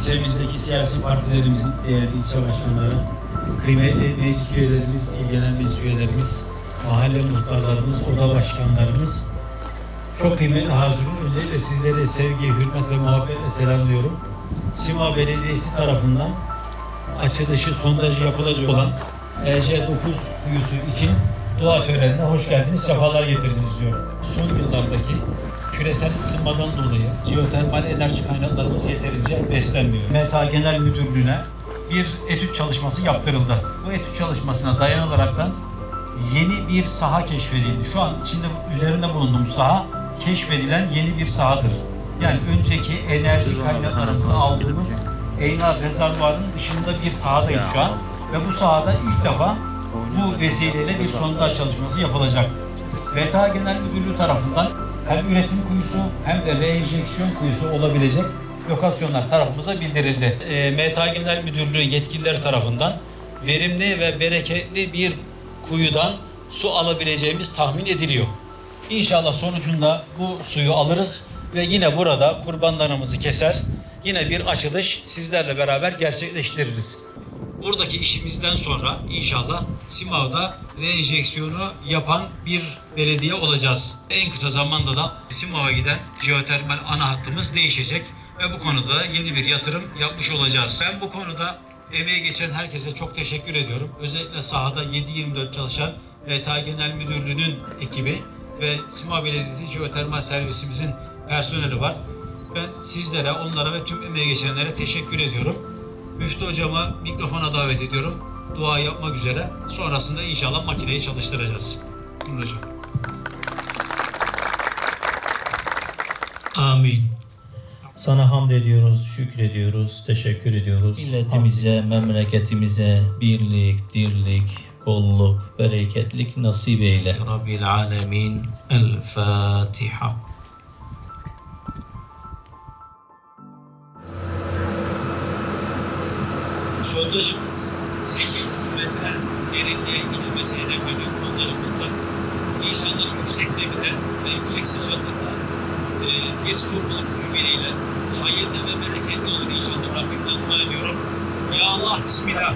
ilçemizdeki siyasi partilerimizin değerli ilçe başkanları, kıymetli meclis üyelerimiz, il genel meclis üyelerimiz, mahalle muhtarlarımız, oda başkanlarımız, çok kıymetli hazırın. Öncelikle sizleri sevgi, hürmet ve muhabbetle selamlıyorum. Sima Belediyesi tarafından açılışı, sondajı yapılacak olan EC9 kuyusu için dua törenine hoş geldiniz, sefalar getirdiniz diyorum. Son yıllardaki küresel ısınmadan dolayı jeotermal enerji kaynaklarımız yeterince beslenmiyor. META Genel Müdürlüğü'ne bir etüt çalışması yaptırıldı. Bu etüt çalışmasına dayanılaraktan yeni bir saha keşfedildi. Şu an içinde üzerinde bulunduğumuz saha keşfedilen yeni bir sahadır. Yani önceki enerji kaynaklarımızı aldığımız Eynar Rezervuarı'nın dışında bir sahadayız şu an. Ve bu sahada ilk defa bu vesileyle bir sondaj çalışması yapılacak. VTA Genel Müdürlüğü tarafından hem üretim kuyusu hem de reenjeksiyon kuyusu olabilecek lokasyonlar tarafımıza bildirildi. E, MTA Genel Müdürlüğü yetkilileri tarafından verimli ve bereketli bir kuyudan su alabileceğimiz tahmin ediliyor. İnşallah sonucunda bu suyu alırız ve yine burada kurbanlarımızı keser. Yine bir açılış sizlerle beraber gerçekleştiririz. Buradaki işimizden sonra inşallah Simav'da reenjeksiyonu yapan bir belediye olacağız. En kısa zamanda da Simav'a giden jeotermal ana hattımız değişecek ve bu konuda yeni bir yatırım yapmış olacağız. Ben bu konuda emeği geçen herkese çok teşekkür ediyorum. Özellikle sahada 7-24 çalışan VTA Genel Müdürlüğü'nün ekibi ve Simav Belediyesi Jeotermal Servisimizin personeli var. Ben sizlere, onlara ve tüm emeği geçenlere teşekkür ediyorum. Müftü hocama mikrofona davet ediyorum. Dua yapmak üzere. Sonrasında inşallah makineyi çalıştıracağız. Buyurun hocam. Amin. Sana hamd ediyoruz, şükrediyoruz, teşekkür ediyoruz. Milletimize, memleketimize birlik, dirlik, bolluk, bereketlik nasip eyle. Rabbil alemin. El Fatiha. Sondajımız 800 metre derinliğe inilmesi hedefleniyor sondajımızda. İnşallah yüksek demirde ve yüksek sıcaklıkta e, bir su bulup üminiyle hayırlı ve bereketli olur inşallah Rabbimden dua ediyorum. Ya Allah Bismillah.